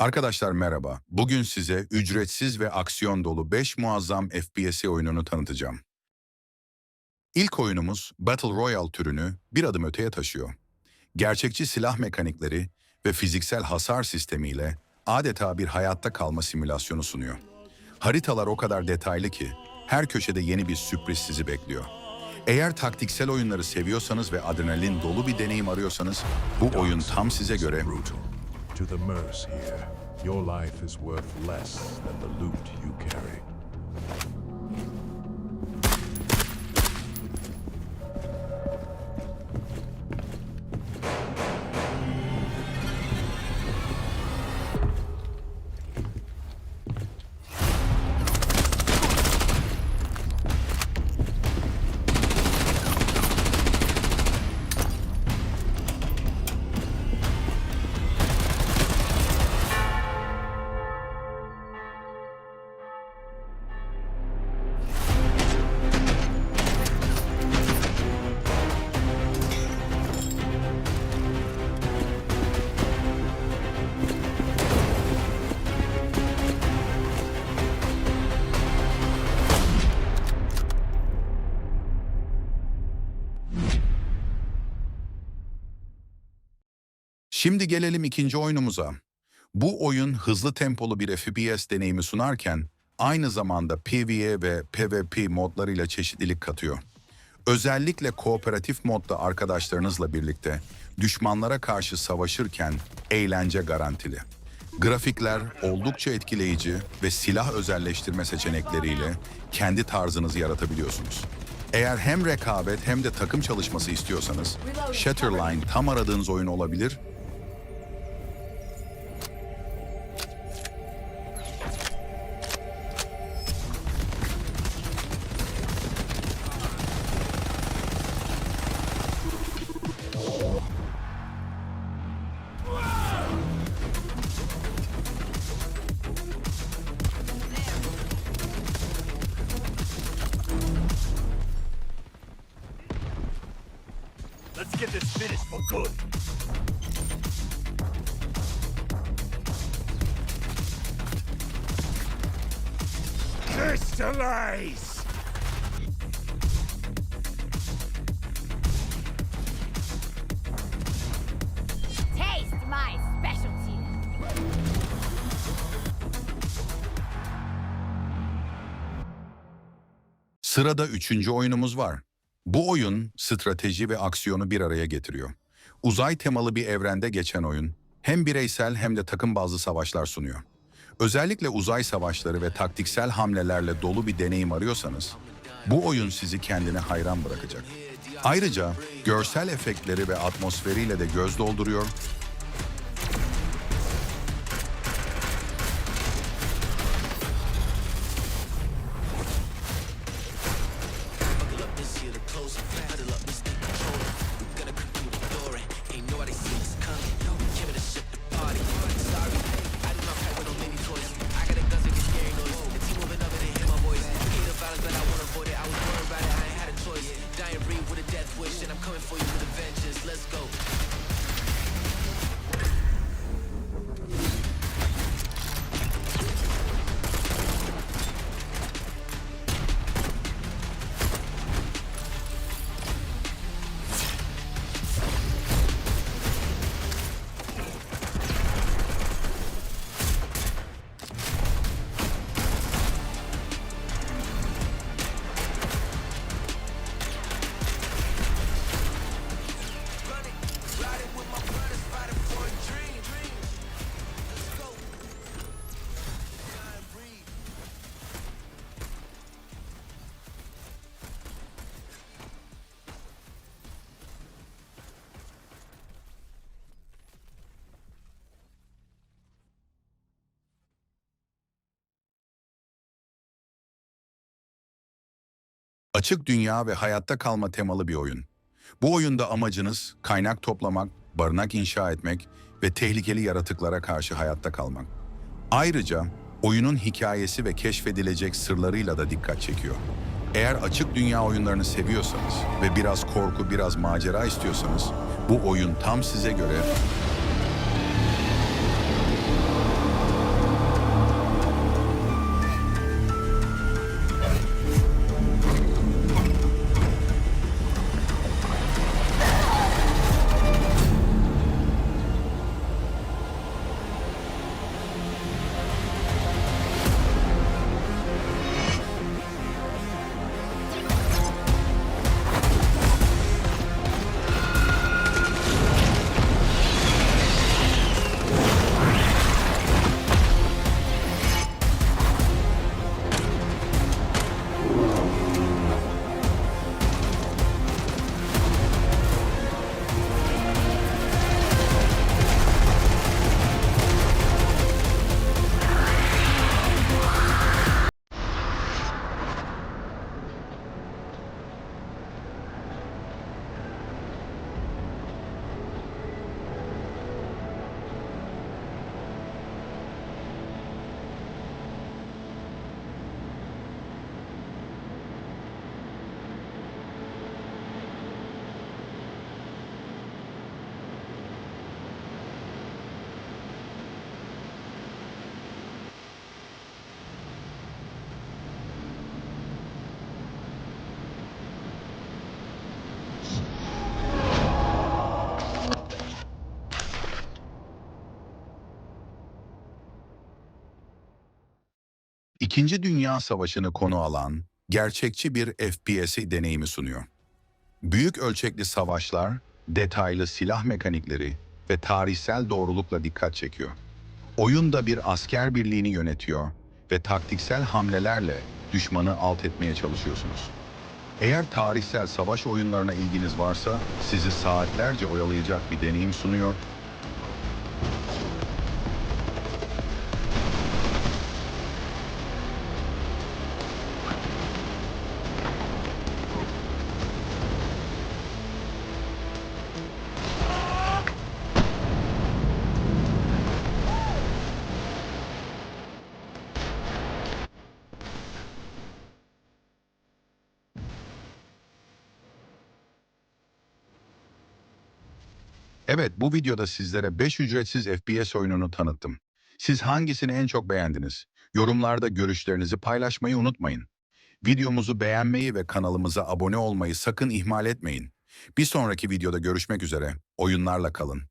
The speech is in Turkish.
Arkadaşlar merhaba. Bugün size ücretsiz ve aksiyon dolu 5 muazzam FPS oyununu tanıtacağım. İlk oyunumuz Battle Royale türünü bir adım öteye taşıyor. Gerçekçi silah mekanikleri ve fiziksel hasar sistemiyle adeta bir hayatta kalma simülasyonu sunuyor. Haritalar o kadar detaylı ki her köşede yeni bir sürpriz sizi bekliyor. Eğer taktiksel oyunları seviyorsanız ve adrenalin dolu bir deneyim arıyorsanız bu oyun tam size göre. To the Merce here, your life is worth less than the loot you carry. Şimdi gelelim ikinci oyunumuza. Bu oyun hızlı tempolu bir FPS deneyimi sunarken aynı zamanda PvE ve PvP modlarıyla çeşitlilik katıyor. Özellikle kooperatif modda arkadaşlarınızla birlikte düşmanlara karşı savaşırken eğlence garantili. Grafikler oldukça etkileyici ve silah özelleştirme seçenekleriyle kendi tarzınızı yaratabiliyorsunuz. Eğer hem rekabet hem de takım çalışması istiyorsanız Shatterline tam aradığınız oyun olabilir Let's get this finished for good. Crystallize! Taste my specialty. Sırada üçüncü oyunumuz var. Bu oyun strateji ve aksiyonu bir araya getiriyor. Uzay temalı bir evrende geçen oyun hem bireysel hem de takım bazlı savaşlar sunuyor. Özellikle uzay savaşları ve taktiksel hamlelerle dolu bir deneyim arıyorsanız bu oyun sizi kendine hayran bırakacak. Ayrıca görsel efektleri ve atmosferiyle de göz dolduruyor Açık dünya ve hayatta kalma temalı bir oyun. Bu oyunda amacınız kaynak toplamak, barınak inşa etmek ve tehlikeli yaratıklara karşı hayatta kalmak. Ayrıca oyunun hikayesi ve keşfedilecek sırlarıyla da dikkat çekiyor. Eğer açık dünya oyunlarını seviyorsanız ve biraz korku, biraz macera istiyorsanız bu oyun tam size göre İkinci Dünya Savaşı'nı konu alan gerçekçi bir FPS deneyimi sunuyor. Büyük ölçekli savaşlar, detaylı silah mekanikleri ve tarihsel doğrulukla dikkat çekiyor. Oyunda bir asker birliğini yönetiyor ve taktiksel hamlelerle düşmanı alt etmeye çalışıyorsunuz. Eğer tarihsel savaş oyunlarına ilginiz varsa sizi saatlerce oyalayacak bir deneyim sunuyor Evet, bu videoda sizlere 5 ücretsiz FPS oyununu tanıttım. Siz hangisini en çok beğendiniz? Yorumlarda görüşlerinizi paylaşmayı unutmayın. Videomuzu beğenmeyi ve kanalımıza abone olmayı sakın ihmal etmeyin. Bir sonraki videoda görüşmek üzere. Oyunlarla kalın.